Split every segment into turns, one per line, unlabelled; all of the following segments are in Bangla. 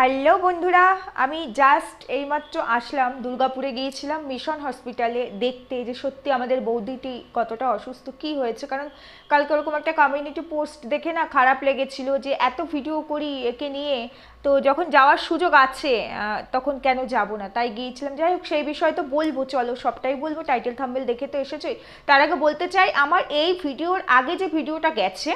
হ্যালো বন্ধুরা, আমি জাস্ট এইমাত্র আসলাম, দুর্গাপুরে গিয়েছিলাম মিশন হসপিটালে দেখতে যে সত্যি আমাদের বৌদিটি কতটা অসুস্থ, কি হয়েছে? কারণ কালকে ওরকম একটা কমিউনিটি পোস্ট দেখে না খারাপ লেগেছিল যে এত ভিডিও করি একে নিয়ে, তো যখন যাওয়ার সুযোগ আছে তখন কেন যাব না? তাই গিয়েছিলাম। যাই হোক, সেই বিষয়ে তো বলব, চলো সবটাই বলব টাইটেল থাম্বেল দেখে তো এসেছে তার আগে বলতে চাই, আমার এই ভিডিওর আগে যে ভিডিওটা গেছে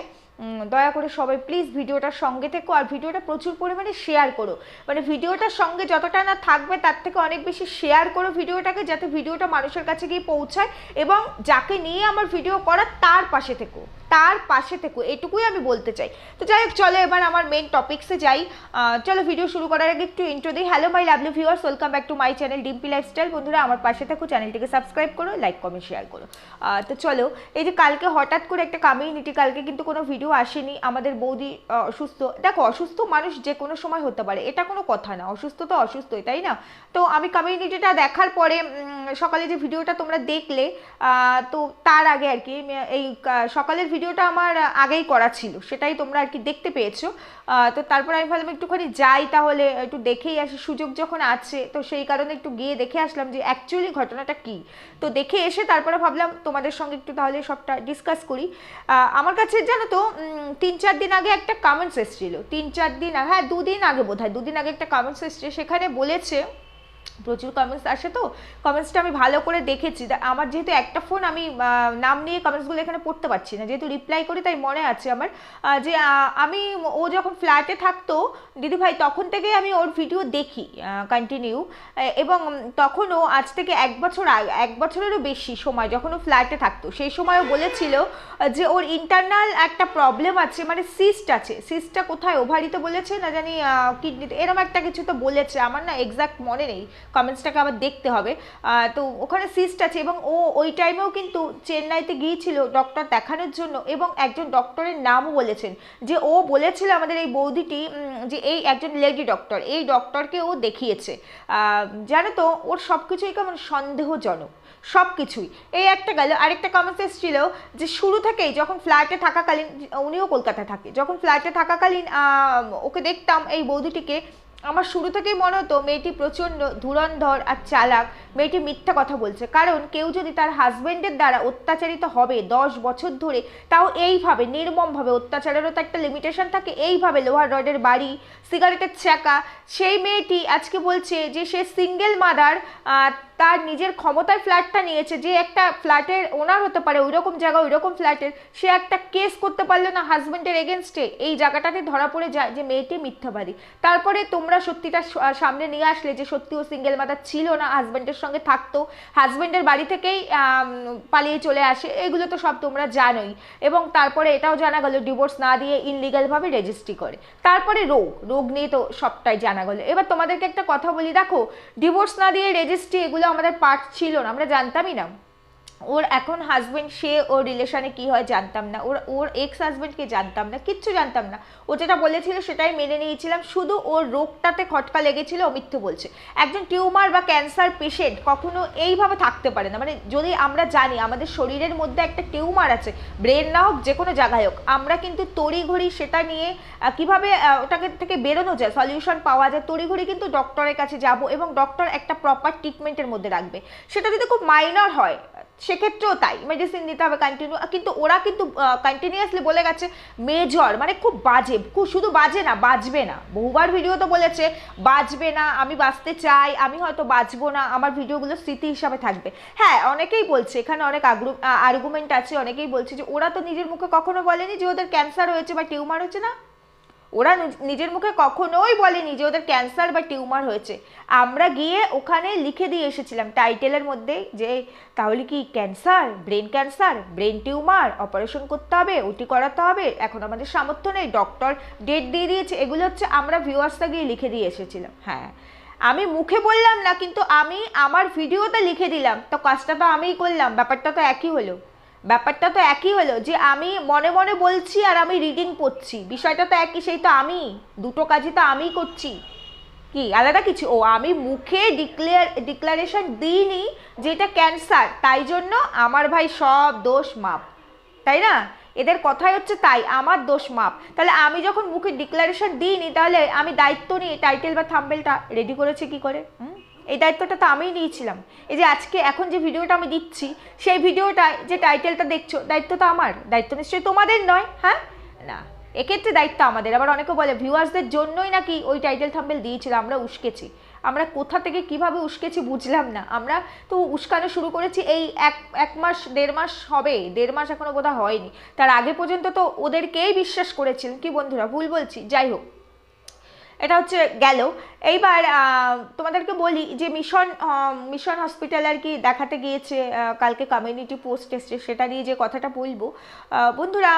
দয়া করে সবাই প্লিজ ভিডিওটার সঙ্গে থেকো আর ভিডিওটা প্রচুর পরিমাণে শেয়ার করো। মানে ভিডিওটার সঙ্গে যতটা না থাকবে তার থেকে অনেক বেশি শেয়ার করো ভিডিওটাকে যাতে ভিডিওটা মানুষের কাছে গিয়ে পৌঁছায় এবং যাকে নিয়ে আমার ভিডিও করার তার পাশে থেকো। তার পাশে থেকো, এটুকুই আমি বলতে চাই। তো যাই হোক, চলো এবার আমার মেন টপিক্সে যাই। চলো ভিডিও শুরু করার আগে একটু ইন্ট্রো দিই। Hello my lovely viewers welcome back to my channel Dimpi lifestyle বন্ধুরা, আমার পাশে থাকো চ্যানেলটিকে সাবস্ক্রাইব করো লাইক কমেন্ট শেয়ার করো। তো চলো, এই যে কালকে হঠাৎ করে একটা কমিউনিটি কালকে কিন্তু কোনো ভিডিও আসেনি। আমাদের বৌদি অসুস্থ। দেখো, অসুস্থ মানুষ যে কোনো সময় হতে পারে, এটা কোনো কথা না। অসুস্থ তো অসুস্থই, তাই না? তো আমি কমিউনিটিটা দেখার পরে সকালে যে ভিডিওটা তোমরা দেখলে তো তার আগে আর কি, এই সকালের ভিডিওটা আমার আগেই করা ছিল, সেটাই তোমরা আর কি দেখতে পেয়েছ। তো তারপর আমি ভাবলাম একটুখানি যাই তাহলে, একটু দেখেই আসি। সুযোগ যখন আছে, তো সেই কারণে একটু গিয়ে দেখে আসলাম যে অ্যাকচুয়ালি ঘটনাটা কি। তো দেখে এসে তারপরে ভাবলাম তোমাদের সঙ্গে একটু তাহলে সবটা ডিসকাস করি। আমার কাছে জানো তো তিন চার দিন আগে একটা কমেন্টস এসেছিল। তিন চার দিন আগে হ্যাঁ দুদিন আগে বোধ হয় দুদিন আগে একটা কমেন্টস এসছে সেখানে বলেছে প্রচুর কমেন্টস আসে তো? কমেন্টসটা আমি ভালো করে দেখেছি। আমার যেহেতু একটা ফোন আমি নাম নিয়ে কমেন্টসগুলো এখানে পড়তে পারছি না। যেহেতু রিপ্লাই করি, তাই মনে আছে আমার। যে আমি, ও যখন ফ্ল্যাটে থাকতো দিদিভাই তখন থেকেই আমি ওর ভিডিও দেখি কন্টিনিউ এবং তখনও আজ থেকে এক বছর এক বছরেরও বেশি সময় যখন ও ফ্ল্যাটে থাকতো, সেই সময়ও বলেছিল যে, ওর ইন্টারনাল একটা প্রবলেম আছে মানে সিস্ট আছে। সিস্টটা কোথায় ওভারিতে বলেছে, না জানি কিডনিতে এরকম একটা কিছু তো বলেছে। আমার না এক্সাক্ট মনে নেই। কমেন্টসটাকে আবার দেখতে হবে। তো ওখানে সিস্ট আছে এবং ও ওই টাইমেও কিন্তু চেন্নাইতে গিয়েছিল ডক্টর দেখানোর জন্য এবং একজন ডক্টরের নামও বলেছেন। যে ও বলেছিল আমাদের এই বৌদিটি যে এই একজন লেডি ডক্টর এই ডক্টরকে ও দেখিয়েছে। জানো তো, ওর সব কিছুই কেমন সন্দেহজনক সব কিছুই এই একটা গেল, আরেকটা কমেন্টস এসেছিল যে শুরু থেকেই যখন ফ্ল্যাটে থাকাকালীন, উনিও কলকাতায় থাকে, যখন ফ্ল্যাটে থাকাকালীন ওকে দেখতাম এই বৌদিটিকে আমার শুরু থেকেই মনে হতো মেয়েটি প্রচণ্ড ধুরন্ধর আর চালাক। মেয়েটি মিথ্যা কথা বলছে। কারণ কেউ যদি তার হাজব্যান্ডের দ্বারা অত্যাচারিত হবে দশ বছর ধরে, তাও এইভাবে, নির্মমভাবে অত্যাচারেরও তো একটা লিমিটেশন থাকে, এইভাবে লোহার রডের বাড়ি সিগারেটের চাকা সেই মেয়েটি আজকে বলছে যে, সে সিঙ্গেল মাদার তার নিজের ক্ষমতায় ফ্ল্যাটটা নিয়েছে, যে একটা ফ্ল্যাটের ওনার হতে পারে ওই রকম জায়গা ওই রকম ফ্ল্যাটের, সে একটা কেস করতে পারল না হাজব্যান্ডের এগেনস্টে এই জায়গাটাতে ধরা পড়ে যায় যে মেয়েটি মিথ্যাবাদী। তারপরে তোমরা সত্যিটা সামনে নিয়ে আসলে যে সত্যি ও সিঙ্গেল মাদার ছিল না হাজব্যান্ডের সঙ্গে থাকতো। হাজব্যান্ডের বাড়ি থেকেই পালিয়ে চলে আসে। এগুলো তো সব তোমরা জানোই। এবং তারপরে এটাও জানা গেল ডিভোর্স না দিয়ে ইনলিগালভাবে রেজিস্ট্রি করে। তারপরে রোগ রোগ নিয়ে তো সবটাই জানা গেলো। এবার তোমাদেরকে একটা কথা বলি, দেখো ডিভোর্স না দিয়ে রেজিস্ট্রি এগুলো আমাদের পার্ট ছিল না আমরা জানতামই না ওর এখন হাজবেন্ড সে ওর রিলেশনে কি হয় জানতাম না। ওর ওর এক্স হাজবেন্ডকে জানতাম না, কিচ্ছু জানতাম না। ও যেটা বলেছিল সেটাই মেনে নিয়েছিলাম, শুধু ওর রোগটাতে খটকা লেগেছিল, ও মিথ্যে বলছে। একজন টিউমার বা ক্যান্সার পেশেন্ট কখনো এইভাবে থাকতে পারে না। মানে যদি আমরা জানি, আমাদের শরীরের মধ্যে একটা টিউমার আছে, ব্রেন না হোক যে কোনো জায়গায় হোক, আমরা কিন্তু তড়িঘড়ি সেটা নিয়ে কীভাবে ওটাকে থেকে বেরোনো যায় সলিউশন পাওয়া যায়, তড়িঘড়ি কিন্তু ডক্টরের কাছে যাব এবং ডক্টর একটা প্রপার ট্রিটমেন্টের মধ্যে রাখবে। সেটা যদি খুব মাইনর হয় সেক্ষেত্রেও তাই মেডিসিন দিতে হবে কন্টিনিউ কিন্তু ওরা কিন্তু কন্টিনিউয়াসলি বলে গেছে মেজর মানে খুব বাজে, খুব শুধু বাজে না, বাজবে না। বহুবার ভিডিও তো বলেছে, বাজবে না, আমি বাঁচতে চাই, আমি হয়তো বাঁচবো না, আমার ভিডিওগুলো স্মৃতি হিসাবে থাকবে। হ্যাঁ অনেকেই বলছে, এখানে অনেক আর্গুমেন্ট আছে, অনেকেই বলছে যে, ওরা তো নিজের মুখে কখনো বলেনি যে, ওদের ক্যান্সার হয়েছে বা টিউমার হয়েছে না? ওরা নিজ- নিজের মুখে কখনোই বলেনি যে ওদের ক্যান্সার বা টিউমার হয়েছে। আমরা গিয়ে ওখানে লিখে দিয়ে এসেছিলাম টাইটেলের মধ্যে যে, তাহলে কি cancer brain cancer brain tumour operation করতে হবে ওটি করাতে হবে, এখন আমাদের সামর্থ্য নেই ডক্টর ডেট দিয়ে দিয়েছে, এগুলো হচ্ছে আমরা ভিউয়ার্সটা গিয়ে লিখে দিয়ে এসেছিলাম। হ্যাঁ আমি মুখে বললাম না, কিন্তু আমি আমার ভিডিওতে লিখে দিলাম, তো কাজটা তো আমিই করলাম, ব্যাপারটা তো একই হলো। ব্যাপারটা তো একই হলো যে আমি মনে মনে বলছি আর আমি রিডিং পড়ছি। বিষয়টা তো একই, সেই তো আমি, দুটো কাজই তো আমিই করছি। কি, আলাদা কিছু? ও, আমি মুখে ডিক্লেয়ার ডিক্লারেশন দিইনি যে এটা ক্যান্সার তাই জন্য আমার ভাই সব দোষ মাপ। তাই না? এদের কথাই হচ্ছে তাই, আমার দোষ মাপ। তাহলে আমি যখন মুখে ডিক্লারেশন দিইনি, তাহলে আমি দায়িত্ব নিয়ে টাইটেল বা থাম্বেলটা রেডি করেছি কি করে? হুম? এই দায়িত্বটা তো আমিই নিয়েছিলাম। এই যে আজকে এখন যে ভিডিওটা আমি দিচ্ছি, সেই ভিডিওটা, যে টাইটেলটা দেখছ, দায়িত্ব তো আমার। দায়িত্ব নিশ্চয়ই তোমাদের নয় হ্যাঁ? না, এক্ষেত্রে দায়িত্ব আমাদের। আবার অনেকে বলে ভিউয়ার্সদের জন্যই নাকি ওই টাইটেল থাম্বেল দিয়েছিল, আমরা উস্কেছি। আমরা কোথা থেকে কীভাবে উস্কেছি বুঝলাম না। আমরা তো উস্কানো শুরু করেছি এই এক এক মাস, দেড় মাস হবে। দেড় মাস এখনও বোধহয় হয়নি। তার আগে পর্যন্ত তো ওদেরকেই বিশ্বাস করেছিলেন কি বন্ধুরা, ভুল বলছি? যাই হোক। এটা হচ্ছে গেল। এইবার তোমাদেরকে বলি যে মিশন মিশন হসপিটাল আর কি দেখাতে গিয়েছে কালকে কমিউনিটি পোস্ট এসছে, সেটা নিয়ে যে কথাটা বলব। বন্ধুরা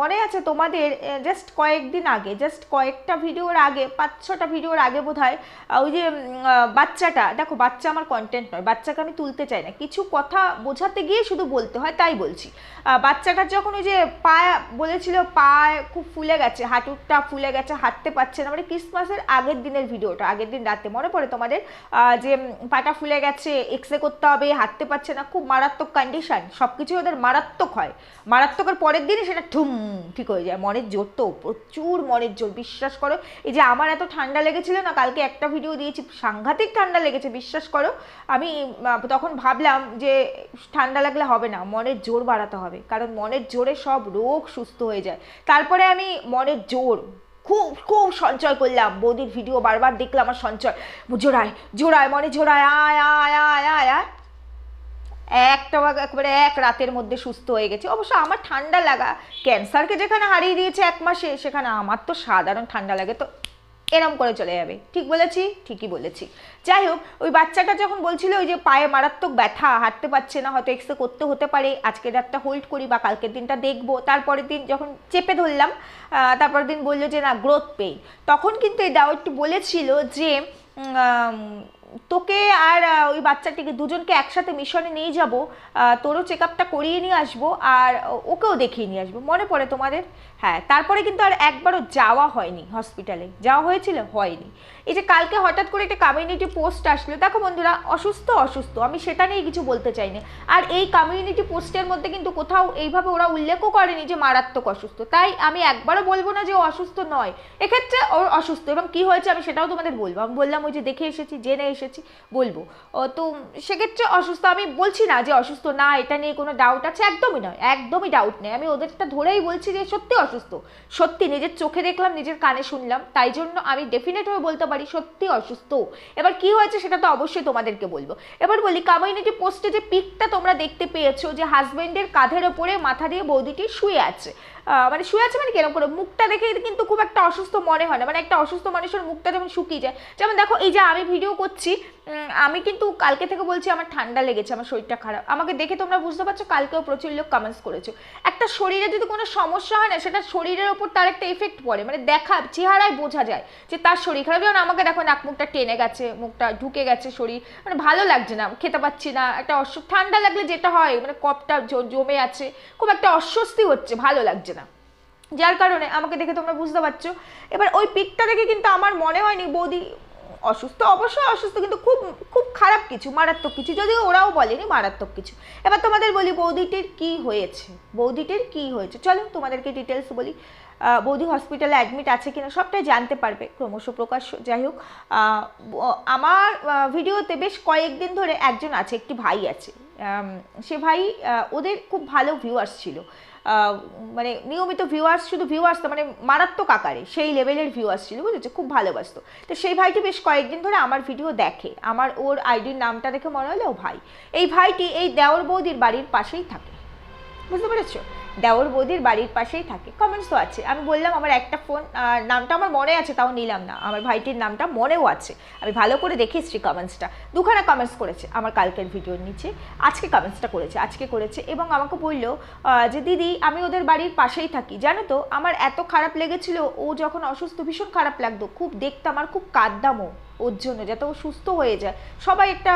মনে আছে তোমাদের জাস্ট কয়েকদিন আগে জাস্ট কয়েকটা ভিডিওর আগে, পাঁচ ছটা ভিডিওর আগে বোধ হয় ওই যে বাচ্চাটা, দেখো বাচ্চা আমার কন্টেন্ট নয়, বাচ্চাকে আমি তুলতে চাই না, কিছু কথা বোঝাতে গিয়ে শুধু বলতে হয়, তাই বলছি। বাচ্চাটার যখন ওই যে পা বলেছিল, পা খুব ফুলে গেছে, হাঁটুটা ফুলে গেছে, হাঁটতে পারছে না মানে ক্রিসমাসের আগের দিনের ভিডিওটা। আগের দিন রাতে মনে পড়ে তোমাদের? যে পাটা ফুলে গেছে এক্স রে করতে হবে, হাঁটতে পারছে না, খুব মারাত্মক কন্ডিশন সব কিছু ওদের মারাত্মক হয়। মারাত্মকের পরের দিনই সেটা ঠুম, ঠিক হয়ে যায়। মনের জোর তো, প্রচুর মনের জোর। বিশ্বাস করো, এই যে আমার এত ঠান্ডা লেগেছিল না, কালকে একটা ভিডিও দিয়েছি, সাংঘাতিক ঠান্ডা লেগেছে, বিশ্বাস করো। আমি তখন ভাবলাম যে, ঠান্ডা লাগলে হবে না, মনের জোর বাড়াতে হবে। কারণ মনের জোরে সব রোগ সুস্থ হয়ে যায়। তারপরে আমি মনের জোর খুব খুব সঞ্চয় করলাম। বৌদির ভিডিও বারবার দেখলাম আমার সঞ্চয়। জোড়ায় জোড়ায়, মনে জোড়ায়, আয় আয় আয় আয় আয়। একটা একবারে এক রাতের মধ্যে সুস্থ হয়ে গেছে। অবশ্য আমার ঠান্ডা লাগা ক্যান্সারকে যেখানে হারিয়ে দিয়েছে এক মাসে, সেখানে আমার তো সাধারণ ঠান্ডা লাগে। তো এরম করে চলে যাবে। ঠিক বলেছি? ঠিকই বলেছি। যাই হোক, ওই বাচ্চাটা যখন বলছিল ওই যে পায়ে মারাত্মক ব্যথা, হাঁটতে পারছে না, হয়তো এক্সরে করতে হতে পারে, আজকের রাতটা হোল্ড করি বা কালকের দিনটা দেখব। তারপরের দিন যখন চেপে ধরলাম তারপরের দিন বলল যে না গ্রোথ পেইন তখন কিন্তু এই ডাউটটি বলেছিল যে তোকে আর ওই বাচ্চাটিকে দুজনকে একসাথে মিশনে নিয়ে যাব তোরও চেক আপটা করিয়ে নিয়ে আসব, আর ওকেও দেখিয়ে নিয়ে আসব। মনে পড়ে তোমাদের? হ্যাঁ তারপরে কিন্তু আর একবারও যাওয়া হয়নি হসপিটালে যাওয়া হয়েছিল, হয়নি। এই যে কালকে হঠাৎ করে একটা কমিউনিটি পোস্ট আসলো, দেখো বন্ধুরা, অসুস্থ অসুস্থ, আমি সেটা নিয়ে কিছু বলতে চাই না আর এই কমিউনিটি পোস্টের মধ্যে কিন্তু কোথাও এইভাবে ওরা উল্লেখও করেনি যে মারাত্মক অসুস্থ। তাই আমি একবারও বলব না যে ও অসুস্থ নয়। এক্ষেত্রে ও অসুস্থ, এবং কি হয়েছে আমি সেটাও তোমাদের বলব। আমি বললাম ওই যে দেখে এসেছি, জেনে এসেছি, বলব। তো সেক্ষেত্রে অসুস্থ, আমি বলছি না যে অসুস্থ, না, এটা নিয়ে কোনো ডাউট আছে? একদমই নয়, একদমই ডাউট নেই। আমি ওদেরটা ধরেই বলছি যে সত্যি অসুস্থ। সত্যি, নিজের চোখে দেখলাম, নিজের কানে শুনলাম। তাই জন্য আমি ডেফিনেট হয়ে বলতে পারি সত্যি অসুস্থ। এবার কি হয়েছে সেটা তো অবশ্যই তোমাদেরকে বলব। এবার বলি কমিউনিটি পোস্টে যে পিকটা তোমরা দেখতে পেয়েছ যে হাজব্যান্ডের কাঁধের ওপরে মাথা দিয়ে বৌদিটি শুয়ে আছে। মানে শুয়ে আছে মানে কীরকম করে? মুখটা দেখে কিন্তু খুব একটা অসুস্থ মনে হয় না। মানে একটা অসুস্থ মানুষের মুখটা যেমন শুকিয়ে যায়। যেমন দেখো, এই যে আমি ভিডিও করছি আমি কিন্তু কালকে থেকে বলছি আমার ঠান্ডা লেগেছে, আমার শরীরটা খারাপ। আমাকে দেখে তোমরা বুঝতে পারছ, কালকেও প্রচুর লোক কমেন্টস করেছ। একটা শরীরে যদি কোনো সমস্যা হয় না, সেটা শরীরের ওপর তার একটা এফেক্ট পড়ে। মানে দেখা, চেহারায় বোঝা যায় যে তার শরীর খারাপ। যেমন আমাকে দেখো, নাক মুখটা টেনে গেছে, মুখটা ঢুকে গেছে শরীর। মানে ভালো লাগছে না, খেতে পাচ্ছি না, একটা অস্ব ঠান্ডা লাগলে যেটা হয় মানে কপটা জমে আছে, খুব একটা অস্বস্তি হচ্ছে, ভালো লাগছে যার কারণে আমাকে দেখে তোমরা বুঝতে পারছ। এবার ওই পিকটা দেখে কিন্তু আমার মনে হয়নি বৌদি অসুস্থ। অবশ্যই অসুস্থ কিন্তু খুব খুব খারাপ কিছু, মারাত্মক কিছু। যদিও ওরাও বলেনি মারাত্মক কিছু। এবার তোমাদের বলি বৌদিটির কি হয়েছে? বৌদিটির কি হয়েছে? চলো তোমাদেরকে ডিটেলস বলি। বৌদি হসপিটালে অ্যাডমিট আছে কিনা সবটাই জানতে পারবে, ক্রমশ প্রকাশ। যাই হোক আমার ভিডিওতে বেশ কয়েকদিন ধরে একজন আছে, একটি ভাই আছে। সে ভাই ওদের খুব ভালো ভিউয়ার্স ছিল। মানে নিয়মিত ভিউয়ার্স শুধু ভিউয়ার্স মানে মারাত্মক আকারে সেই লেভেলের ভিউয়ার্স ছিল, বুঝেছে? খুব ভালোবাসতো। তো সেই ভাইটি বেশ কয়েকদিন ধরে আমার ভিডিও দেখে। আমার ওর আইডির নামটা দেখে মনে হলো ভাই। এই ভাইটি এই দেওর বৌদির বাড়ির পাশেই থাকে। বুঝতে পেরেছ? দেওর বৌদির বাড়ির পাশেই থাকে। কমেন্টস তো আছে। আমি বললাম, আমার একটা ফোন নামটা আমার মনে আছে, তাও নিলাম না। আমার ভাইটির নামটা মনেও আছে। আমি ভালো করে দেখেছি কমেন্টসটা দুখানা কমেন্টস করেছে আমার কালকের ভিডিওর নিচে। আজকে কমেন্টসটা করেছে, আজকে করেছে এবং আমাকে বলল যে দিদি, আমি ওদের বাড়ির পাশেই থাকি। জানো তো, আমার এত খারাপ লেগেছিল, ও যখন অসুস্থ, ভীষণ খারাপ লাগতো। খুব দেখতাম আর খুব কাঁদতামও। ওর জন্য যাতে ও সুস্থ হয়ে যায়। সবাই একটা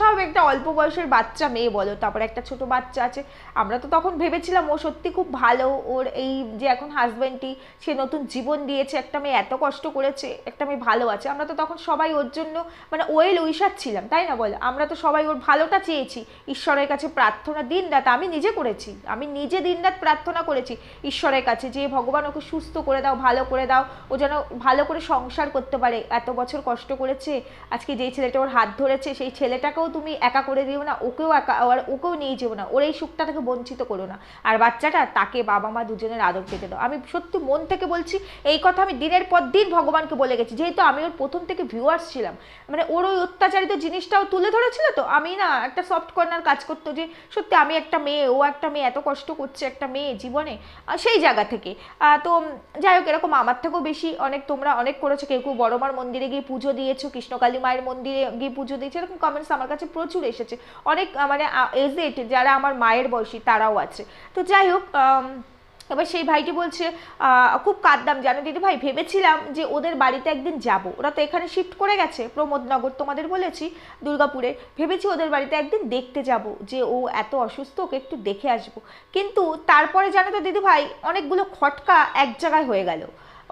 সবাই একটা অল্প বয়সের বাচ্চা মেয়ে বলো, তারপরে একটা ছোট বাচ্চা আছে। আমরা তো তখন ভেবেছিলাম ও সত্যি খুব ভালো, ওর এই যে এখন হাজব্যান্ডটি সে নতুন জীবন দিয়েছে, একটা মেয়ে এত কষ্ট করেছে, একটা মেয়ে ভালো আছে। আমরা তো তখন সবাই ওর জন্য মানে ওয়েল ছিলাম, তাই না বল? আমরা তো সবাই ওর ভালোটা চেয়েছি। ঈশ্বরের কাছে প্রার্থনা দিন রাত আমি নিজে করেছি। আমি নিজে দিন রাত প্রার্থনা করেছি ঈশ্বরের কাছে যে, ভগবান, ওকে সুস্থ করে দাও, ভালো করে দাও। ও যেন ভালো করে সংসার করতে পারে। এত বছর কষ্ট করেছে, আজকে যেই ছেলেটা ওর হাত ধরেছে, সেই ছেলেটাকেও তুমি একা করে দিও না, ওকেও একা আর ওকেও নিয়ে যেও না, ওর এই সুখটা থেকে বঞ্চিত করো না। আর বাচ্চাটা তাকে বাবা মা দুজনের আদর পেতে দাও। আমি সত্যি মন থেকে বলছি, এই কথা আমি দিনের পর দিন ভগবানকে বলে গেছি, যেহেতু আমি ওর প্রথম থেকে ভিউয়ার্স ছিলাম। মানে ওর ওই অত্যাচারিত জিনিসটাও তুলে ধরেছিল তো, আমি না একটা সফট কর্নার কাজ করতো যে, সত্যি আমি একটা মেয়ে, ও একটা মেয়ে, এত কষ্ট করছে একটা মেয়ে জীবনে সেই জায়গা থেকে। তো যাই হোক, এরকম আমার থেকেও বেশি অনেক তোমরা অনেক করেছ, কেউ কেউ বড়মার মন্দিরে গিয়ে পুজো দিয়েছ কৃষ্ণকালী মায়ের মন্দিরে গিয়ে পুজো দিয়েছ, এরকম কমেন্টস আমার কাছে প্রচুর এসেছে। অনেক মানে এজেড যারা আমার মায়ের বয়সী, তারাও আছে। তো যাই হোক এবার সেই ভাইটি বলছে খুব কাঁদলাম জানো দিদি ভাই, ভেবেছিলাম যে ওদের বাড়িতে একদিন যাব। ওরা তো এখানে শিফট করে গেছে, প্রমোদনগর, তোমাদের বলেছি, দুর্গাপুরে। ভেবেছি ওদের বাড়িতে একদিন দেখতে যাব, যে ও এত অসুস্থ, ওকে একটু দেখে আসব। কিন্তু তারপরে জানো তো দিদি ভাই, অনেকগুলো খটকা এক জায়গায় হয়ে গেল।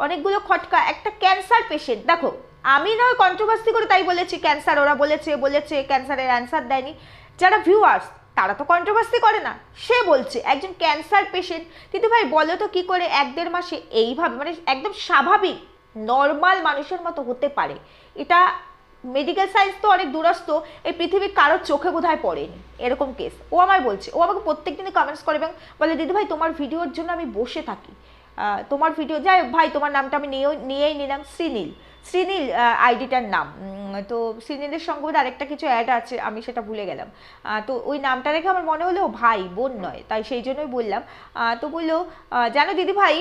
অনেকগুলো খটকা, একটা ক্যান্সার পেশেন্ট দেখো, আমি নয় কন্ট্রোভার্সি করে তাই বলেছি ক্যান্সার ওরা বলেছে বলেছে ক্যান্সারের অ্যান্সার দেয়নি। যারা ভিউয়ার্স তারা তো কন্ট্রোভার্সি করে না। সে বলছে, একজন ক্যান্সার পেশেন্ট দিদি ভাই বলো তো কি করে এক দেড় মাসে এইভাবে মানে একদম স্বাভাবিক নর্মাল মানুষের মতো হতে পারে? এটা মেডিকেল সায়েন্স তো অনেক দূরস্থ, এই পৃথিবীর কারোর চোখে বোধহয় পড়েনি। এরকম কেস ও আমায় বলছে, ও আমাকে প্রত্যেক দিনই কমেন্টস করে এবং বলে, দিদি ভাই, তোমার ভিডিওর জন্য আমি বসে থাকি। তোমার ভিডিও যাই ভাই, তোমার নামটা আমি নিয়েও নিয়েই নিলাম শ্রীনীল। শ্রীনীল আইডিটার নাম। তো শ্রীনীলের সঙ্গে বোধহয় আরেকটা কিছু অ্যাড আছে, আমি সেটা ভুলে গেলাম। তো ওই নামটা রেখে আমার মনে হলো ভাই, বোন নয়, তাই সেই জন্যই বললাম। তো বলল জানো দিদি ভাই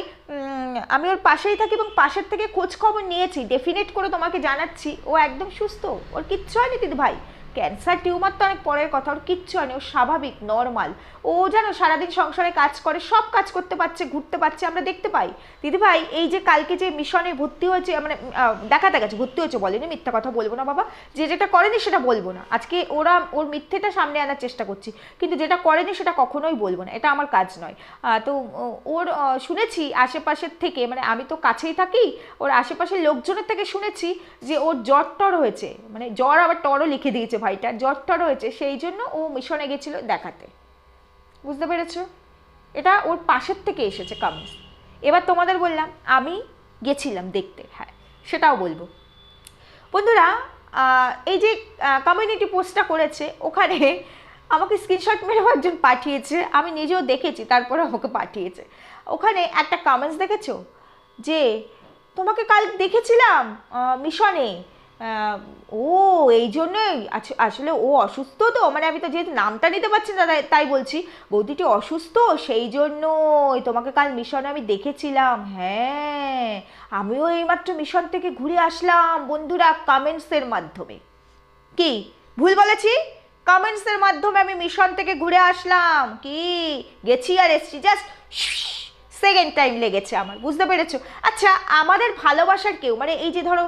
আমি ওর পাশেই থাকি এবং পাশের থেকে খোঁজ খবর নিয়েছি ডেফিনেট করে তোমাকে জানাচ্ছি। ও একদম সুস্থ, ওর কিচ্ছু হয়নি দিদি ভাই। ক্যান্সার টিউমার তো অনেক পরের কথা, ওর কিচ্ছু হয়নি, ও স্বাভাবিক নর্মাল ও যেন সারাদিন সংসারে কাজ করে, সব কাজ করতে পারছে, ঘুরতে পারছে, আমরা দেখতে পাই। দিদি ভাই এই যে কালকে যে মিশনে ভর্তি হয়েছে মানে দেখাতে গেছে, ভর্তি হয়েছে বলেনি, মিথ্যা কথা বলব না বাবা। যে যেটা করেনি সেটা বলব না। আজকে ওরা, ওর মিথ্যেটা সামনে আনার চেষ্টা করছি, কিন্তু যেটা করেনি সেটা কখনোই বলব না, এটা আমার কাজ নয়। তো ওর শুনেছি আশেপাশের থেকে মানে আমি তো কাছেই থাকি, ওর আশেপাশের লোকজনের থেকে শুনেছি যে ওর জ্বর টর হয়েছে মানে জ্বর আবার টরও লিখে দিয়েছে ভাইটা জ্বর টর হয়েছে সেই জন্য ও মিশনে গেছিল দেখাতে। বুঝতে পেরেছ? এটা ওর পাশের থেকে এসেছে কামিজ। এবার তোমাদের বললাম, আমি গেছিলাম দেখতে। হ্যাঁ সেটাও বলব। বন্ধুরা এই যে কমিউনিটি পোস্টটা করেছে, ওখানে আমাকে স্ক্রিনশট মেরে একজন পাঠিয়েছে, আমি নিজেও দেখেছি, তারপরে আমাকে পাঠিয়েছে। ওখানে একটা কমেন্টস দেখেছ? যে, তোমাকে কাল দেখেছিলাম মিশনে। ও, এই জন্যই? আসলে ও অসুস্থ তো? মানে আমি তো যেহেতু নামটা নিতে পারছি না, তাই- বলছি। বৌদিটি অসুস্থ? সেই জন্যই। তোমাকে কাল মিশনে আমি দেখেছিলাম। হ্যাঁ আমিও এইমাত্র মিশন থেকে ঘুরে আসলাম। বন্ধুরা কমেন্টসের মাধ্যমে। কি? ভুল বলেছি? কমেন্টসের মাধ্যমে আমি মিশন থেকে ঘুরে আসলাম। কি? গেছি আর এসছি। জাস্ট সেকেন্ড টাইম লেগেছে আমার, বুঝতে পেরেছ? আচ্ছা আমাদের ভালোবাসার কেউ মানে এই যে ধরো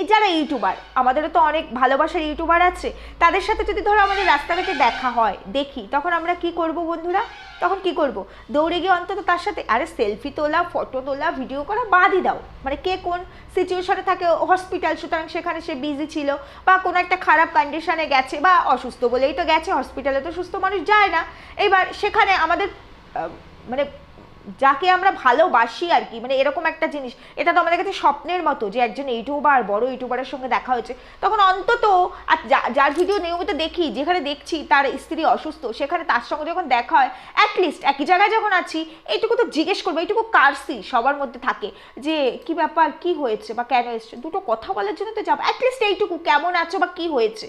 এই যারা ইউটিউবার, আমাদেরও তো অনেক ভালোবাসার ইউটিউবার আছে, তাদের সাথে যদি ধরো আমাদের রাস্তাঘাটে দেখা হয়, দেখি, তখন আমরা কি করব বন্ধুরা? তখন কি করব? দৌড়ে গিয়ে অন্তত তার সাথে, আরে সেলফি তোলা ফটো তোলা ভিডিও করা, বাদই দাও। মানে কে কোন সিচুয়েশনে থাকে হসপিটাল সুতরাং সেখানে সে বিজি ছিল, বা কোনো একটা খারাপ কন্ডিশনে গেছে, বা অসুস্থ বলেই তো গেছে হসপিটালে তো সুস্থ মানুষ যায় না। এবার সেখানে আমাদের মানে যাকে আমরা ভালোবাসি আর কি মানে এরকম একটা জিনিস। এটা তো আমাদের কাছে স্বপ্নের মতো যে একজন ইউটিউবার, বড় ইউটিউবারের সঙ্গে দেখা হয়েছে। তখন অন্তত যার ভিডিও নিয়মিত দেখি, যেখানে দেখছি তার স্ত্রী অসুস্থ, সেখানে তার সঙ্গে যখন দেখা হয় অ্যাটলিস্ট একই জায়গায় যখন আছি, এইটুকু তো জিজ্ঞেস করব, এইটুকু কারসি সবার মধ্যে থাকে যে, কি ব্যাপার? কি হয়েছে? বা কেন এসছে? দুটো কথা বলার জন্য তো যাব। অ্যাটলিস্ট এইটুকু, কেমন আছো বা কি হয়েছে?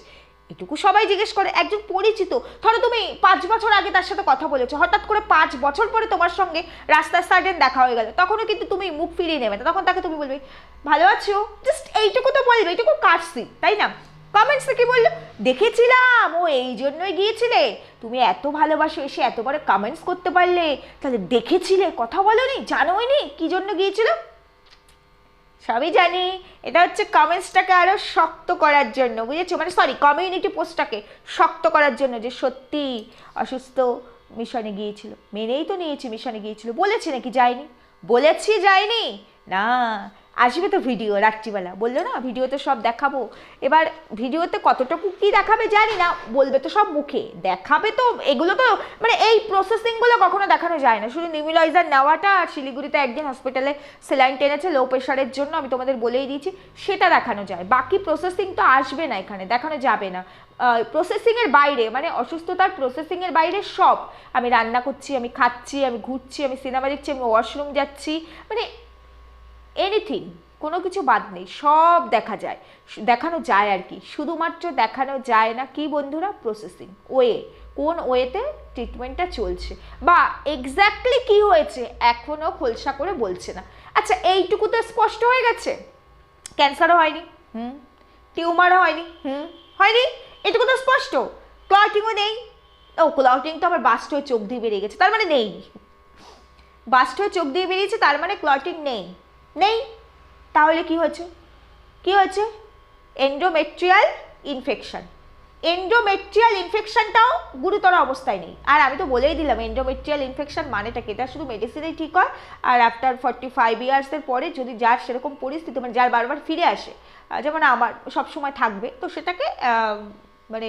এটুকু সবাই জিজ্ঞেস করে, একজন পরিচিত। ধরো তুমি পাঁচ বছর আগে তার সাথে কথা বলেছ, হঠাৎ করে পাঁচ বছর পরে তোমার সঙ্গে রাস্তার সাইডেন দেখা হয়ে গেল, তখনও কিন্তু তুমি মুখ ফিরিয়ে নেবে না। তখন তাকে তুমি বলবে, ভালো আছো? জাস্ট এইটুকু তো বলবে, এইটুকু কাটসি তাই না? কমেন্টসে কি বলল, দেখেছিলাম, ও এই জন্যই গিয়েছিলে। তুমি এত ভালোবাসো, এসে এত বড় কমেন্টস করতে পারলে। তাহলে দেখেছিলে, কথা বলোনি জানোই নি কি জন্য গিয়েছিল? সবই জানি। এটা হচ্ছে কমেন্টসটাকে আরও শক্ত করার জন্য, বুঝেছ? মানে সরি কমিউনিটি পোস্টটাকে শক্ত করার জন্য যে সত্যি অসুস্থ মিশনে গিয়েছিল। মেনেই তো নিয়েছি, মিশনে গিয়েছিল। বলেছি নাকি যায়নি? বলেছি যায়নি? না আসবে তো ভিডিও রাত্রিবেলা। বলল, না, ভিডিওতে সব দেখাবো। এবার ভিডিওতে কতটুকু কি দেখাবে জানি না, বলবে তো সব মুখে। দেখাবে তো, এগুলো তো মানে এই প্রসেসিংগুলো কখনো দেখানো যায় না। শুধু নিউমিলাইজার নেওয়াটা আর শিলিগুড়িতে একদিন হসপিটালে সেলাইন টেনেছে লো প্রেশারের জন্য আমি তোমাদের বলেই দিয়েছি, সেটা দেখানো যায়। বাকি প্রসেসিং তো আসবে না এখানে, দেখানো যাবে না। প্রসেসিংয়ের বাইরে মানে অসুস্থতার প্রসেসিংয়ের বাইরে সব। আমি রান্না করছি, আমি খাচ্ছি, আমি ঘুরছি, আমি সিনেমা দেখছি, আমি ওয়াশরুম যাচ্ছি মানে এনিথিং কোনো কিছু বাদ নেই, সব দেখা যায়, দেখানো যায় আর কি। শুধুমাত্র দেখানো যায় না কি বন্ধুরা? প্রসেসিং ওয়ে, কোন ওয়েতে ট্রিটমেন্টটা চলছে। বা এক্স্যাক্টলি কি হয়েছে এখনও খোলসা করে বলছে না। আচ্ছা এইটুকু তো স্পষ্ট হয়ে গেছে। ক্যান্সারও হয়নি, হুম? টিউমারও হয়নি, হুম? হয়নি? এটুকু তো স্পষ্ট। ক্লটিংও নেই। ও ক্লটিং তো আবার বাস্ট হয়ে চোখ দিয়ে বেরিয়ে গেছে, তার মানে নেই। বাস্ট হয়ে চোখ দিয়ে বেরিয়েছে, তার মানে ক্লটিং নেই। নেই। তাহলে কি হয়েছে? কি হয়েছে? এন্ডোমেট্রিয়াল ইনফেকশান এন্ডোমেট্রিয়াল ইনফেকশানটাও গুরুতর অবস্থায় নেই। আর আমি তো বলেই দিলাম এন্ডোমেট্রিয়াল ইনফেকশান মানেটা কি? এটা শুধু মেডিসিনেই ঠিক হয়, আর আফটার ফর্টি ফাইভ ইয়ার্সের পরে যদি যার সেরকম পরিস্থিতি মানে যার বারবার ফিরে আসে যেমন আমার সব সময় থাকবে, তো সেটাকে মানে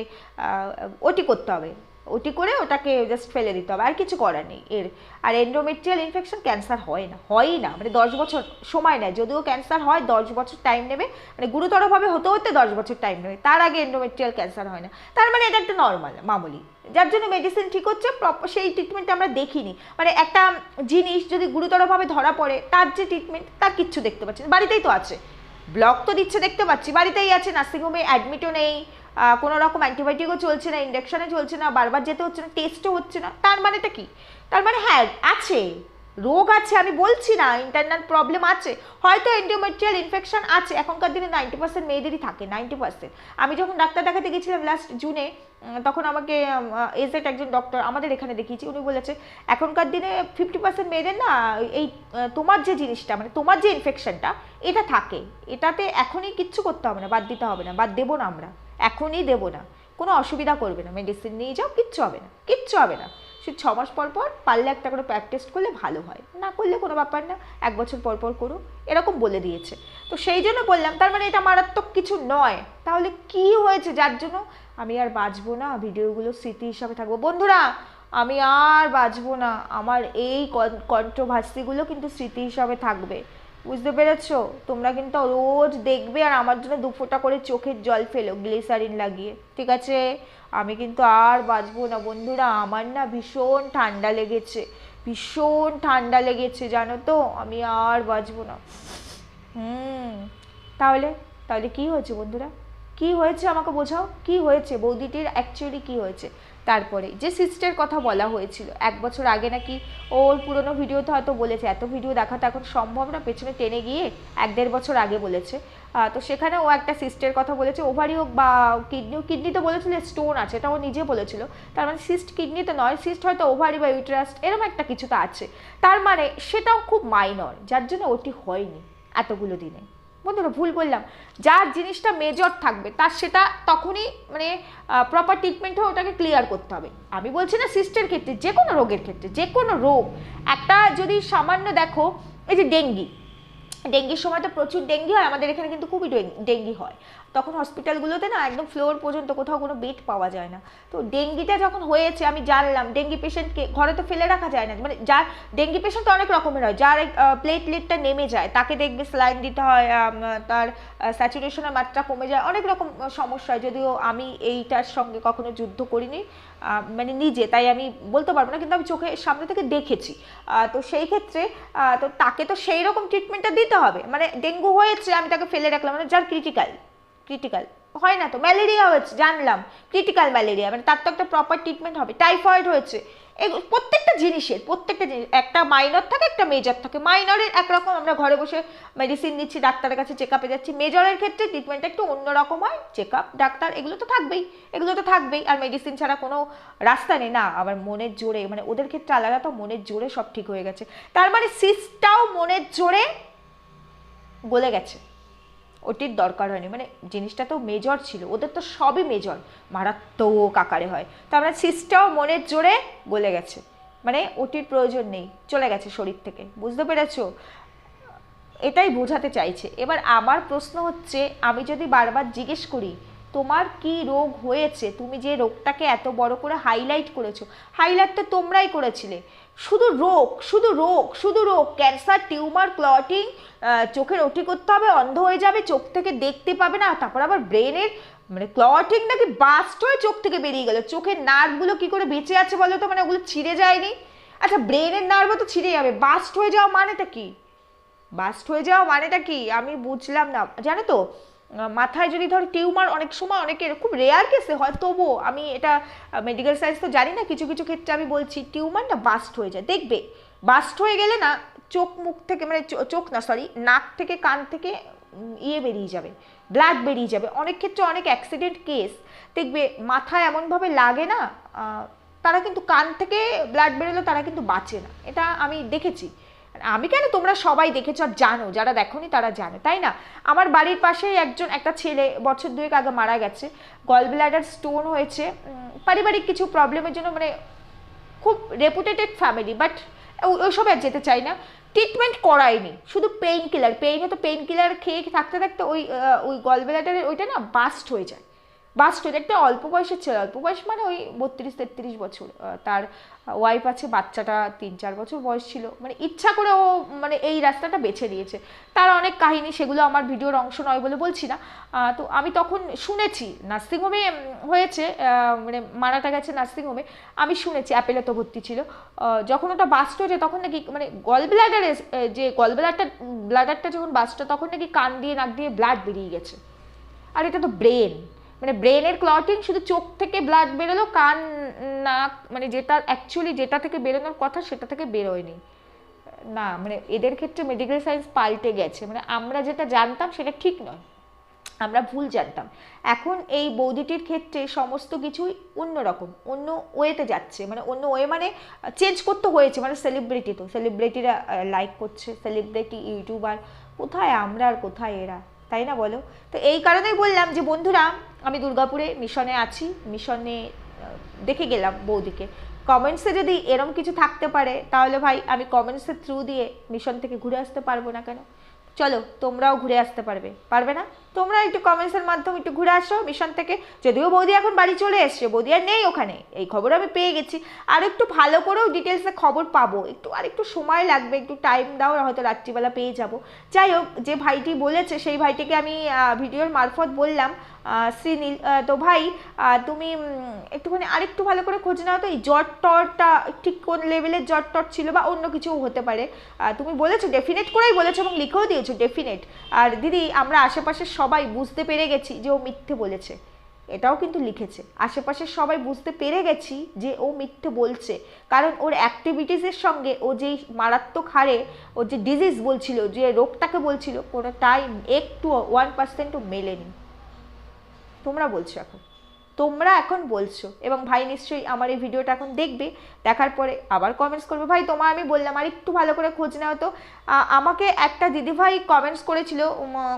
ওটি করতে হবে। ওটি করে ওটাকে জাস্ট ফেলে দিতে হবে। আর কিছু করার নেই। এর, আর এন্ডোমেট্রিয়াল ইনফেকশন ক্যান্সার হয় না, হয়ই না। মানে দশ বছর সময় নেয়। যদিও ক্যান্সার হয়, দশ বছর টাইম নেবে। মানে গুরুতরভাবে হতে হতে দশ বছর টাইম নেবে। তার আগে এন্ডোমেট্রিয়াল ক্যান্সার হয় না। তার মানে এটা একটা নর্মাল মামুলি। যার জন্য মেডিসিন ঠিক হচ্ছে প্রপার সেই ট্রিটমেন্ট আমরা দেখিনি। মানে একটা জিনিস যদি গুরুতরভাবে ধরা পড়ে, তার যে ট্রিটমেন্ট তার কিচ্ছু দেখতে পাচ্ছি বাড়িতেই তো আছে। ব্লক তো দিচ্ছে, দেখতে পাচ্ছি। বাড়িতেই আছে নার্সিংহোমে অ্যাডমিটও নেই। কোনো রকম অ্যান্টিবায়োটিকও চলছে না ইন্ডাকশানে চলছে না, বারবার যেতে হচ্ছে না টেস্টও হচ্ছে না। তার মানেটা কি? তার মানে হ্যাঁ আছে। রোগ আছে, আমি বলছি না ইন্টারনাল প্রবলেম আছে। হয়তো এন্ডোমেট্রিয়াল ইনফেকশন আছে, এখনকার দিনে নাইনটি পার্সেন্ট মেয়েদেরই থাকে নাইনটি পার্সেন্ট আমি যখন ডাক্তার দেখাতে গেছিলাম লাস্ট জুনে তখন আমাকে এজেট একজন ডক্টর আমাদের এখানে দেখিয়েছি, উনি বলেছে, এখনকার দিনে ফিফটি পার্সেন্ট মেয়েদের না, এই তোমার যে জিনিসটা মানে তোমার যে ইনফেকশনটা এটা থাকে। এটাতে এখনই কিচ্ছু করতে হবে না, বাদ দিতে হবে না, বাদ দেবো না আমরা। এখনই দেবো না। কোনো অসুবিধা করবে না। মেডিসিন নিয়ে যাও, কিচ্ছু হবে না, কিচ্ছু হবে না। সে ছ মাস পর পর পারলে একটা করে প্যাক টেস্ট করলে ভালো হয়। না করলে কোনো ব্যাপার না, এক বছর পর পর করো এরকম বলে দিয়েছে। তো সেই জন্য বললাম, তার মানে এটা মারাত্মক কিছু নয়। তাহলে কি হয়েছে যার জন্য? আমি আর বাঁচবো না, ভিডিওগুলো স্মৃতি হিসাবে থাকব। বন্ধুরা, আমি আর বাঁচবো না, আমার এই কন্ট্রোভার্সিগুলো কিন্তু স্মৃতি হিসাবে থাকবে। বুঝতে পেরেছ? তোমরা কিন্তু রোজ দেখবে আর আমার জন্য দু ফোঁটা করে চোখের জল ফেলো গ্লিসারিন লাগিয়ে। ঠিক আছে? আমি কিন্তু আর বাঁচবো না। বন্ধুরা, আমার না ভীষণ ঠান্ডা লেগেছে। ভীষণ ঠান্ডা লেগেছে, জানো তো? আমি আর বাঁচবো না। হুম, তাহলে তাহলে কি হয়েছে বন্ধুরা? কি হয়েছে আমাকে বোঝাও? কি হয়েছে? বৌদিটির অ্যাকচুয়ালি কি হয়েছে? তারপরে যে সিস্টের কথা বলা হয়েছিল, এক বছর আগে নাকি ওর পুরনো ভিডিওতে হয়তো বলেছে, এত ভিডিও দেখা তো এখন সম্ভব না, পেছনে টেনে গিয়ে এক দেড় বছর আগে বলেছে। তো সেখানে ও একটা সিস্টের কথা বলেছে ওভারি হোক বা কিডনি কিডনি তো বলেছিল স্টোন আছে, এটা ও নিজে বলেছিল। তার মানে সিস্ট কিডনি তো নয় সিস্ট হয়তো ওভারি বা ইউট্রাস্ট এরকম একটা কিছু তো আছে। তার মানে সেটাও খুব মাইনর যার জন্য ওটি হয়নি এতগুলো দিনে। বন্ধুরা, ভুল বললাম যার জিনিসটা মেজর থাকবে, তার সেটা তখনই মানে প্রপার ট্রিটমেন্ট হয়ে ওটাকে ক্লিয়ার করতে হবে। আমি বলছি না সিস্টের ক্ষেত্রে, যে কোনো রোগের ক্ষেত্রে, যে কোনো রোগ। একটা যদি সামান্য দেখো, এই যে ডেঙ্গি। ডেঙ্গির সময় তো প্রচুর ডেঙ্গি হয়, আমাদের এখানে কিন্তু খুবই ডেঙ্গি হয়। তখন হসপিটালগুলোতে না একদম ফ্লোর পর্যন্ত কোথাও কোনো বেড পাওয়া যায় না। তো ডেঙ্গিটা যখন হয়েছে, আমি জানলাম, ডেঙ্গি পেশেন্টকে ঘরে তো ফেলে রাখা যায় না। মানে যার, ডেঙ্গি পেশেন্ট তো অনেক রকমের হয়। যার প্লেটলেটটা নেমে যায়, তাকে দেখবে স্লাইন দিতে হয় তার স্যাচুরেশনের মাত্রা কমে যায়। অনেক রকম সমস্যা হয়। যদিও আমি এইটার সঙ্গে কখনো যুদ্ধ করিনি মানে নিজে, তাই আমি বলতে পারব না, কিন্তু আমি চোখের সামনে থেকে দেখেছি। তো সেই ক্ষেত্রে তো তাকে তো সেই রকম ট্রিটমেন্টটা দিতে হবে। মানে ডেঙ্গু হয়েছে, আমি তাকে ফেলে রাখলাম। মানে যার ক্রিটিক্যাল ক্রিটিক্যাল হয় না তো ম্যালেরিয়া হয়েছে, জানলাম। ক্রিটিক্যাল ম্যালেরিয়া মানে তার তো একটা প্রপার ট্রিটমেন্ট হবে টাইফয়েড হয়েছে। এগুলো প্রত্যেকটা জিনিসের, প্রত্যেকটা জিনিস, একটা মাইনর থাকে, একটা মেজর থাকে। মাইনরের একরকম আমরা ঘরে বসে মেডিসিন নিচ্ছি, ডাক্তারের কাছে চেক আপে যাচ্ছি। মেজরের ক্ষেত্রে ট্রিটমেন্টটা একটু অন্যরকম হয় চেক আপ ডাক্তার, এগুলো তো থাকবেই, এগুলো তো থাকবেই। আর মেডিসিন ছাড়া কোনো রাস্তা নেই। না, আবার মনের জোরে মানে ওদের ক্ষেত্রে আলাদা তো, মনের জোরে সব ঠিক হয়ে গেছে। তার মানে সিসটাও মনের জোরে গলে গেছে। ওটির দরকার হয়নি। মানে জিনিসটা তো মেজর ছিল, ওদের তো সবই মেজর মারাত্মক আকারে হয়। তো আমরা সিস্টাও মনের জোরে বলে গেছে। মানে ওটির প্রয়োজন নেই, চলে গেছে শরীর থেকে। বুঝতে পেরেছ? এটাই বোঝাতে চাইছে। এবার আমার প্রশ্ন হচ্ছে, আমি যদি বারবার জিজ্ঞেস করি তোমার কি রোগ হয়েছে? তুমি যে রোগটাকে এত বড় করে হাইলাইট করেছ হাইলাইট তো তোমরাই করেছিলে। শুধু রোগ শুধু রোগ শুধু রোগ। ক্যান্সার টিউমার ক্লটিং চোখের ওটি করতে হবে, অন্ধ হয়ে যাবে, চোখ থেকে দেখতে পাবে না, তারপর আবার ব্রেনের মানে ক্লটিং নাকি বাস্ট হয়ে চোখ থেকে বেরিয়ে গেল। চোখের নার্ভগুলো কি করে বেঁচে আছে বলো তো? মানে ওগুলো ছিঁড়ে যায়নি? আচ্ছা ব্রেনের নার্ভও তো ছিঁড়ে যাবে। বাস্ট হয়ে যাওয়া মানেটা কি? বাস্ট হয়ে যাওয়া মানেটা কি? আমি বুঝলাম না। জানো তো মাথায় যদি ধর টিউমার অনেক সময় অনেকের খুব রেয়ার কেসে হয়, তবুও আমি এটা মেডিকেল সায়েন্স তো জানি না, কিছু কিছু ক্ষেত্রে আমি বলছি টিউমার না বাস্ট হয়ে যায়। দেখবে বাস্ট হয়ে গেলে না চোখ মুখ থেকে মানে চোখ না সরি নাক থেকে, কান থেকে ইয়ে বেরিয়ে যাবে ব্লাড বেরিয়ে যাবে। অনেক ক্ষেত্রে অনেক অ্যাক্সিডেন্ট কেস দেখবে মাথায় এমনভাবে লাগে না তারা কিন্তু কান থেকে ব্লাড বেরোলে তারা কিন্তু বাঁচে না। এটা আমি দেখেছি। আমি কেন তোমরা সবাই দেখেছ আর জানো? যারা দেখোনি তারা জানে, তাই না? আমার বাড়ির পাশেই একজন, একটা ছেলে বছর দুয়েক আগে মারা গেছে। গল ব্লাডার স্টোন হয়েছে পারিবারিক কিছু প্রবলেমের জন্য মানে খুব রেপুটেটেড ফ্যামিলি বাট ওইসব আর যেতে চাই না। ট্রিটমেন্ট করায়নি, শুধু পেইন কিলার পেইনে তো পেইন কিলার খেয়ে থাকতে থাকতে ওই ওই গল ব্লাডারের ওইটা না বাস্ট হয়ে যায়। হয়ে একটা অল্প বয়সের ছেলে অল্প বয়স মানে ওই বত্রিশ তেত্রিশ বছর। তার ওয়াইফ আছে বাচ্চাটা তিন চার বছর বয়স ছিল। মানে ইচ্ছা করে ও মানে এই রাস্তাটা বেছে নিয়েছে। তার অনেক কাহিনী সেগুলো আমার ভিডিওর অংশ নয় বলে বলছি না। তো আমি তখন শুনেছি নার্সিংহোমে উম, হয়েছে মানে মারাটা গেছে নার্সিংহোমে আমি শুনেছি অ্যাপেলে তো ভর্তি ছিল। যখন ওটা বাস্ট হয়েছে তখন নাকি মানে গল ব্লাডারে যে গল ব্লাডারটা ব্লাডারটা যখন বাস্ট তখন নাকি কান দিয়ে নাক দিয়ে ব্লাড বেরিয়ে গেছে। আর এটা তো ব্রেন মানে ব্রেনের ক্লটিং শুধু চোখ থেকে ব্লাড বেরোলো, কান, নাক মানে যেটা অ্যাকচুয়ালি যেটা থেকে বেরোনোর কথা সেটা থেকে বেরোয়নি। না মানে এদের ক্ষেত্রে মেডিকেল সায়েন্স পাল্টে গেছে। মানে আমরা যেটা জানতাম সেটা ঠিক নয়। আমরা ভুল জানতাম। এখন এই বৌদিটির ক্ষেত্রে সমস্ত কিছুই অন্যরকম অন্য ওয়েতে যাচ্ছে। মানে অন্য ওয়ে মানে চেঞ্জ করতে হয়েছে মানে সেলিব্রিটি তো। সেলিব্রিটিরা লাইক করছে সেলিব্রিটি ইউটিউবার কোথায় আমরা আর কোথায় এরা? তাই না বলো? তো এই কারণেই বললাম যে, বন্ধুরা আমি দুর্গাপুরে মিশনে আছি, মিশনে দেখে গেলাম বৌদিকে। কমেন্টসে যদি এরম কিছু থাকতে পারে, তাহলে ভাই আমি কমেন্টসের থ্রু দিয়ে মিশন থেকে ঘুরে আসতে পারব না কেন? চলো তোমরাও ঘুরে আসতে পারবে পারবে না? তোমরা একটু কমেন্টসের মাধ্যমে একটু ঘুরে আসো মিশন থেকে। যদিও বৌদি এখন বাড়ি চলে এসছে, বৌদি আর নেই ওখানে, এই খবর আমি পেয়ে গেছি। আর একটু ভালো করেও ডিটেলসে খবর পাবো। একটু, আর একটু সময় লাগবে, একটু টাইম দাও, হয়তো রাত্রিবেলা পেয়ে যাব। যাই হোক, যে ভাইটি বলেছে, সেই ভাইটিকে আমি ভিডিওর মারফত বললাম শ্রীনীল তো ভাই তুমি একটুখানি আরেকটু ভালো করে খোঁজ নাও তো, এই জ্বর টরটা ঠিক কোন লেভেলের জ্বর টর ছিল বা অন্য কিছু হতে পারে। তুমি বলেছ ডেফিনেট করেই বলেছ এবং লিখেও দিয়েছ ডেফিনেট আর দিদি, আমরা আশেপাশের সবাই বুঝতে পেরে গেছি যে ও মিথ্যে বলেছে। এটাও কিন্তু লিখেছে। আশেপাশের সবাই বুঝতে পেরে গেছি যে ও মিথ্যে বলছে। কারণ ওর অ্যাক্টিভিটিসের সঙ্গে ও যেই মারাত্মক হারে ও যে ডিজিজ বলছিল, যে রোগটাকে বলছিল কোনো তাই একটু ওয়ান পার্সেন্টও মেলেনি। তোমরা বলছো এখন। তোমরা এখন বলছো, এবং ভাই নিশ্চয়ই আমার এই ভিডিওটা এখন দেখবে, দেখার পরে আবার কমেন্টস করবে, ভাই তোমার আমি বললাম, আর একটু ভালো করে খোঁজ নেওয়া তো। আমাকে একটা দিদিভাই কমেন্টস করেছিল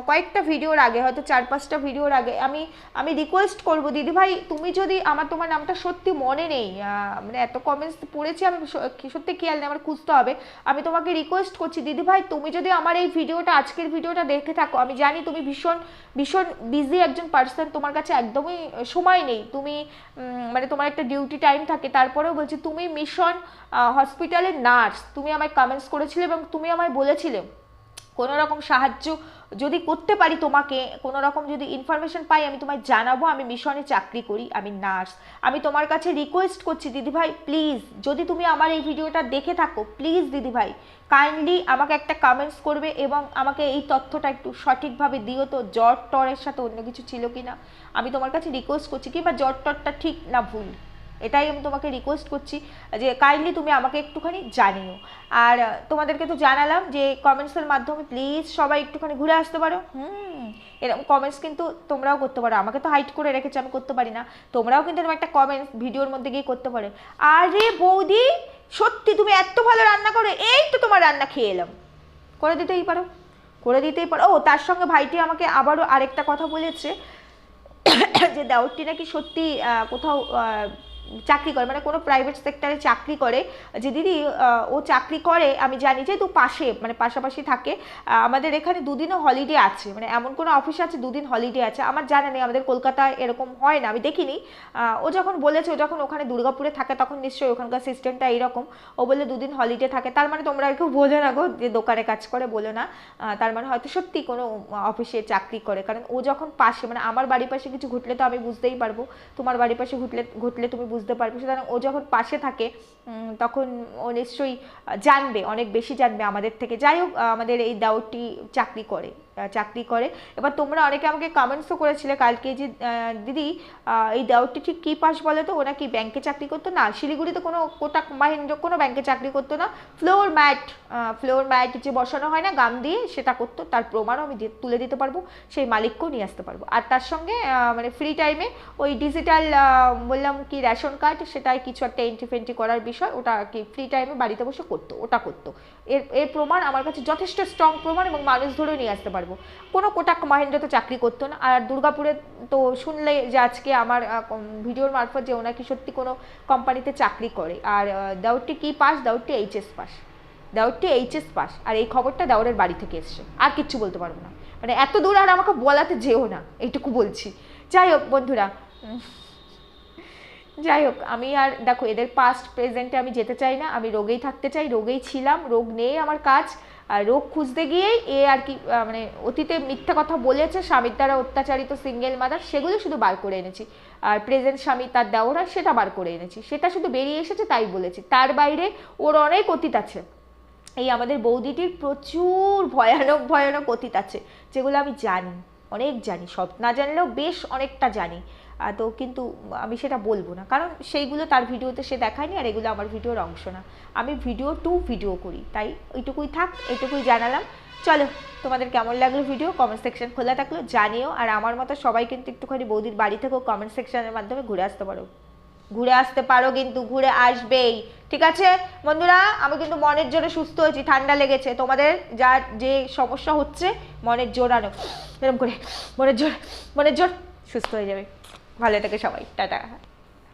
কয়েকটা ভিডিওর আগে, হয়তো চার পাঁচটা ভিডিওর আগে। আমি আমি রিকোয়েস্ট করব, দিদিভাই, তুমি যদি আমার তোমার নামটা সত্যি মনে নেই মানে এত কমেন্টস পড়েছি, আমি সত্যি খেয়াল নেই, আমার খুঁজতে হবে। আমি তোমাকে রিকোয়েস্ট করছি, দিদিভাই, তুমি যদি আমার এই ভিডিওটা আজকের ভিডিওটা দেখে থাকো, আমি জানি তুমি ভীষণ ভীষণ বিজি একজন পার্সন তোমার কাছে একদমই সময় নেই। তুমি মানে তোমার একটা ডিউটি টাইম থাকে, তারপরেও বলছি, তুমি মিশন হসপিটালের নার্স তুমি আমায় কমেন্টস করেছিলে এবং তুমি আমায় বলেছিলে। কোনো রকম সাহায্য যদি করতে পারি তোমাকে কোনো রকম যদি ইনফরমেশন পাই, আমি তোমায় জানাব, আমি মিশনে চাকরি করি, আমি নার্স আমি তোমার কাছে রিকোয়েস্ট করছি দিদিভাই প্লিজ যদি তুমি আমার এই ভিডিওটা দেখে থাকো প্লিজ দিদিভাই কাইন্ডলি আমাকে একটা কমেন্টস করবে এবং আমাকে এই তথ্যটা একটু সঠিকভাবে দিও তো জ্বর টরের সাথে অন্য কিছু ছিল কি না আমি তোমার কাছে রিকোয়েস্ট করছি, কিংবা জ্বর টরটা ঠিক না ভুল। এটাই আমি তোমাকে রিকোয়েস্ট করছি যে কাইন্ডলি তুমি আমাকে একটুখানি জানিও। আর তোমাদেরকে তো জানালাম যে কমেন্টসের মাধ্যমে প্লিজ সবাই একটুখানি ঘুরে আসতে পারো। হুম, এরকম কমেন্টস কিন্তু তোমরাও করতে পারো। আমাকে তো হাইট করে রেখেছো, আমি করতে পারি না। তোমরাও কিন্তু এরকম একটা কমেন্টস ভিডিওর মধ্যে গিয়ে করতে পারো। আরে বৌদি, সত্যি তুমি এত ভালো রান্না করো, এই তো তোমার রান্না খেয়ে এলাম। করে দিতেই পারো, করে দিতেই পারো। ও, তার সঙ্গে ভাইটি আমাকে আবারও আরেকটা কথা বলেছে যে দেওরটি নাকি সত্যি কোথাও চাকরি করে মানে কোনো প্রাইভেট সেক্টরে চাকরি করে, যে দিদি ও চাকরি করে, আমি জানি যে তো পাশে মানে পাশাপাশি থাকে। আমাদের এখানে দুদিনও হলিডে আছে মানে এমন কোনো অফিস আছে দুদিন হলিডে আছে, আমার জানা নেই, আমাদের কলকাতায় এরকম হয় না, আমি দেখিনি। ও যখন বলেছে, ও যখন ওখানে দুর্গাপুরে থাকে, তখন নিশ্চয়ই ওখানকার সিস্টেমটা এইরকম ও বলে দুদিন হলিডে থাকে, তার মানে তোমরা কেউ বোঝো না গো যে দোকানে কাজ করে, বলো না। তার মানে হয়তো সত্যি কোনো অফিসে চাকরি করে, কারণ ও যখন পাশে মানে আমার বাড়ির পাশে কিছু ঘটলে তো আমি বুঝতেই পারব, তোমার বাড়ির পাশে ঘটলে ঘটলে তুমি বুঝতে পারবে। সুতরাং ও যখন পাশে থাকে তখন ও নিশ্চয়ই জানবে, অনেক বেশি জানবে আমাদের থেকে। যাই হোক আমাদের এই দাউটি চাকরি করে। চাকরি করে। এবার তোমরা অনেকে আমাকে কমেন্টসও করেছিলে কালকে যে দিদি এই দাউটি ঠিক কী পাস বলে তো? ওরা কি ব্যাংকে চাকরি করতো? না, শিলিগুড়িতে কোনো কোটাক মাহিন্দ্র কোনো ব্যাংকে চাকরি করতো না। ফ্লোর ম্যাট ফ্লোর ম্যাট যে বসানো হয় না, গাম দিয়ে সেটা করতো। তার প্রমাণও আমি তুলে দিতে পারব, সেই মালিককেও নিয়ে আসতে পারব। আর তার সঙ্গে মানে ফ্রি টাইমে ওই ডিজিটাল বললাম কি রেশন কার্ড সেটাই কিছু একটা এন্ট্রি ফেন্ট্রি করার বিষয়, ওটা কি ফ্রি টাইমে বাড়িতে বসে করতো, ওটা করতো। এর এর প্রমাণ আমার কাছে যথেষ্ট স্ট্রং প্রমাণ এবং মানুষ ধরেও নিয়ে আসতে পারব। কোনো কোটাক মাহেন্দ্র তো চাকরি করতো না। আর দুর্গাপুরে তো শুনলে যে আজকে আমার ভিডিওর মারফত যে ওনাকে সত্যি কোনো কোম্পানিতে চাকরি করে। আর আহ, দাউদটি কি পাস? দাউদটি এইচএস পাস। দাউদটি এইচএস পাস। আর এই খবরটা দাউরের বাড়ি থেকে এসছে। আর কিচ্ছু বলতে পারব না। মানে এত দূর আর আমাকে বলাতে যেও না এইটুকু বলছি। যাই হোক বন্ধুরা যাই হোক আমি আর দেখো এদের পাস্ট প্রেজেন্টে আমি যেতে চাই না। আমি রোগেই থাকতে চাই রোগেই ছিলাম রোগ নিয়েই আমার কাজ। রোগ খুঁজতে গিয়েই এ আর কি মানে অতীতে মিথ্যা কথা বলেছে, স্বামীর দ্বারা অত্যাচারিত সিঙ্গেল মাদার সেগুলো শুধু বার করে এনেছি। আর প্রেজেন্ট স্বামী তার দেওরা, সেটা বার করে এনেছি। সেটা শুধু বেরিয়ে এসেছে, তাই বলেছি। তার বাইরে ওর অনেক অতীত আছে। এই আমাদের বৌদিটির প্রচুর ভয়ানক ভয়ানক অতীত আছে, যেগুলো আমি জানি, অনেক জানি, সব না জানলেও বেশ অনেকটা জানি। তো কিন্তু আমি সেটা বলব না। কারণ সেইগুলো তার ভিডিওতে সে দেখায়নি আর এগুলো আমার ভিডিওর অংশ না। আমি ভিডিও টু ভিডিও করি, তাই ওইটুকুই থাক এইটুকুই জানালাম। চলো, তোমাদের কেমন লাগল ভিডিও? কমেন্ট সেকশন খোলা থাকল, জানিও। আর আমার মতো সবাই কিন্তু একটুখানি বৌদির বাড়ি থেকেও কমেন্ট সেকশনের মাধ্যমে ঘুরে আসতে পারো। ঘুরে আসতে পারো কিন্তু, ঘুরে আসবেই। ঠিক আছে? বন্ধুরা, আমি কিন্তু মনের জোরে সুস্থ হয়েছি, ঠান্ডা লেগেছে। তোমাদের যার যে সমস্যা হচ্ছে, মনের জোর আনো। এরকম করে, মনের জোর মনের জোর, সুস্থ হয়ে যাবে। ভালো থেকে সবাই টাটা।